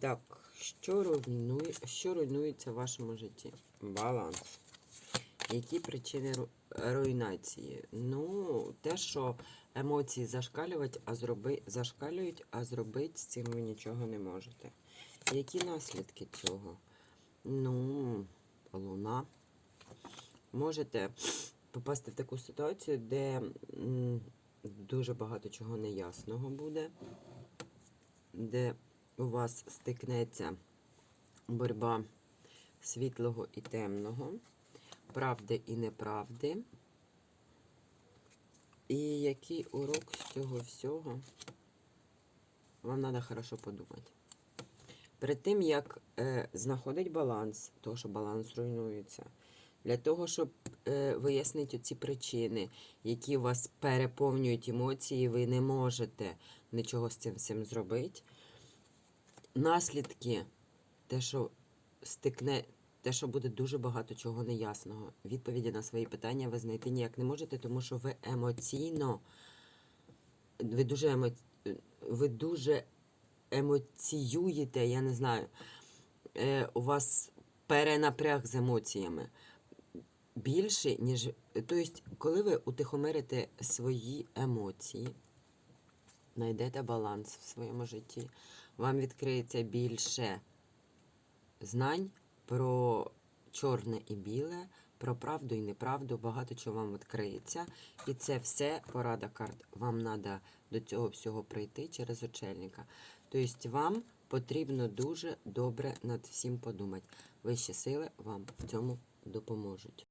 Так, що, руйнує, що руйнується в вашому житті? Баланс. Які причини руйнації? Ну, те, що емоції зашкалюють, а зроби, зашкалюють, а зробити з цим ви нічого не можете. Які наслідки цього? Ну, луна. Можете попасти в таку ситуацію, де дуже багато чого неясного буде, де у вас стикнеться боротьба світлого і темного, правди і неправди. І який урок з цього всього вам треба хорошо подумати. Перед тим, як е, знаходить баланс, того, що баланс руйнується, для того, щоб е, вияснити ці причини, які вас переповнюють емоції, ви не можете нічого з цим всім зробити. Наслідки, те, що стикне, те, що буде дуже багато чого неясного. Відповіді на свої питання ви знайти ніяк не можете, тому що ви емоційно, ви дуже, емо, ви дуже емоціюєте, я не знаю. Е, у вас перенапряг з емоціями більше, ніж. Тобто, коли ви утихомирите свої емоції, знайдете баланс в своєму житті, вам відкриється більше знань про чорне і біле, про правду і неправду, багато чого вам відкриється. І це все порада карт. Вам треба до цього всього прийти через очельника. Тобто вам потрібно дуже добре над всім подумати. Вищі сили вам в цьому допоможуть.